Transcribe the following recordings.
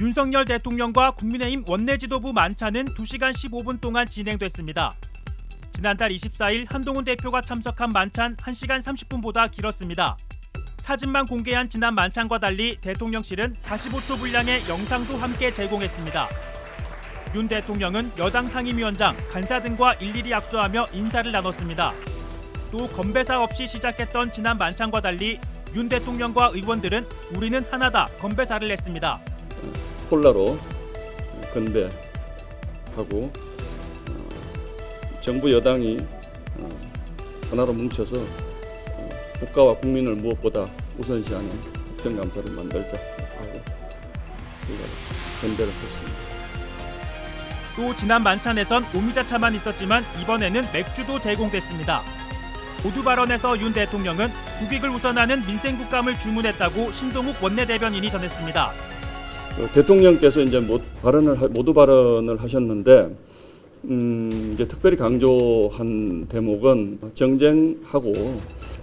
윤석열 대통령과 국민의힘 원내 지도부 만찬은 2시간 15분 동안 진행됐습니다. 지난달 24일 한동훈 대표가 참석한 만찬 1시간 30분보다 길었습니다. 사진만 공개한 지난 만찬과 달리 대통령실은 45초 분량의 영상도 함께 제공했습니다. 윤 대통령은 여당 상임위원장, 간사 등과 일일이 악수하며 인사를 나눴습니다. 또 건배사 없이 시작했던 지난 만찬과 달리 윤 대통령과 의원들은 우리는 하나다 건배사를 했습니다. 콜라로 건배하고 어, 정부 여당이 어, 하나로 뭉쳐서 어, 국가와 국민을 무엇보다 우선시하는 국정감사를 만들자 하고 우리가 건배를 했습니다. 또 지난 만찬에선 오미자차만 있었지만 이번에는 맥주도 제공됐습니다. 모두 발언에서 윤 대통령은 국익을 우선하는 민생 국감을 주문했다고 신동욱 원내대변인이 전했습니다. 어, 대통령께서 이제 모, 발언을 하- 모두 발언을 하셨는데 음, 이제 특별히 강조한 대목은 정쟁하고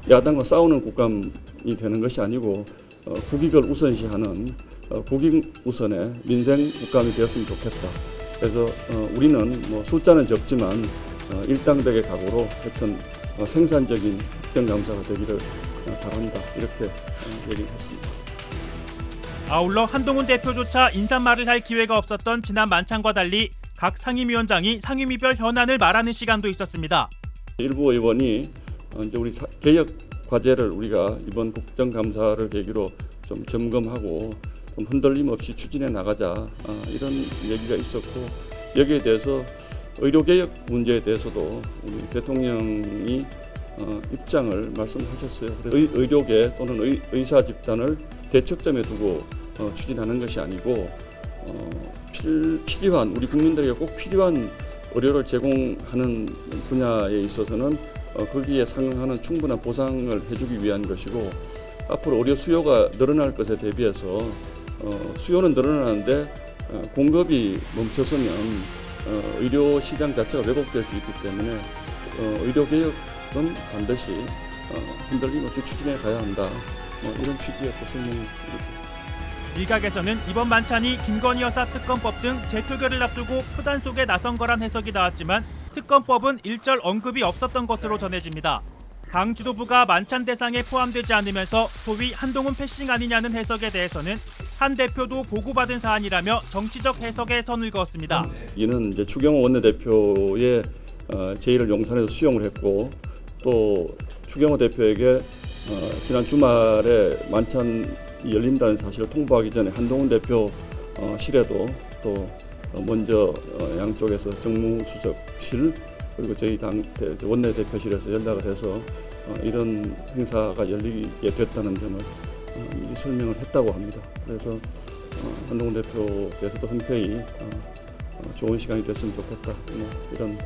야당과 싸우는 국감이 되는 것이 아니고 어, 국익을 우선시하는 어, 국익 우선의 민생 국감이 되었으면 좋겠다. 그래서 어, 우리는 뭐 숫자는 적지만 어, 일당백의 각오로 하여튼 어, 생산적인 국정감사가 되기를 어, 바란다 이렇게 어, 얘기했습니다. 아울러 한동훈 대표조차 인사말을 할 기회가 없었던 지난 만찬과 달리 각 상임위원장이 상임위별 현안을 말하는 시간도 있었습니다. 일부 의원이 어, 이제 우리 사- 개혁 과제를 우리가 이번 국정감사를 계기로 좀 점검하고 좀 흔들림 없이 추진해 나가자 아, 이런 얘기가 있었고 여기에 대해서 의료 개혁 문제에 대해서도 우리 대통령이 어, 입장을 말씀하셨어요. 의료계 또는 의, 의사 집단을 대척점에 두고 어, 추진하는 것이 아니고 어, 필, 필요한 우리 국민들에게 꼭 필요한 의료를 제공하는 분야에 있어서는 어, 거기에 상응하는 충분한 보상을 해주기 위한 것이고 앞으로 의료 수요가 늘어날 것에 대비해서 어, 수요는 늘어나는데 어, 공급이 멈춰서면 어, 의료 시장 자체가 왜곡될 수 있기 때문에 어, 의료 개혁은 반드시 어, 흔들림 없이 추진해 가야 한다. 뭐 이런 취지의 또 설명을 일각에서는 이번 만찬이 김건희 여사 특검법 등 재표결을 앞두고 표단 속에 나선 거란 해석이 나왔지만 특검법은 일절 언급이 없었던 것으로 전해집니다. 당 지도부가 만찬 대상에 포함되지 않으면서 소위 한동훈 패싱 아니냐는 해석에 대해서는 한 대표도 보고받은 사안이라며 정치적 해석에 선을 그었습니다. 이는 이제 추경호 원내대표의 어, 제의를 용산에서 수용을 했고 또 추경호 대표에게 어, 지난 주말에 만찬이 열린다는 사실을 통보하기 전에 한동훈 대표 어, 실에도 또 어, 먼저 어, 양쪽에서 정무수석실 그리고 저희 당 대- 원내대표실에서 연락을 해서 어, 이런 행사가 열리게 됐다는 점을 설명을 했다고 합니다. 그래서 어, 한동훈 대표께서도 흔쾌히 좋은 시간이 됐으면 좋겠다. 뭐 이런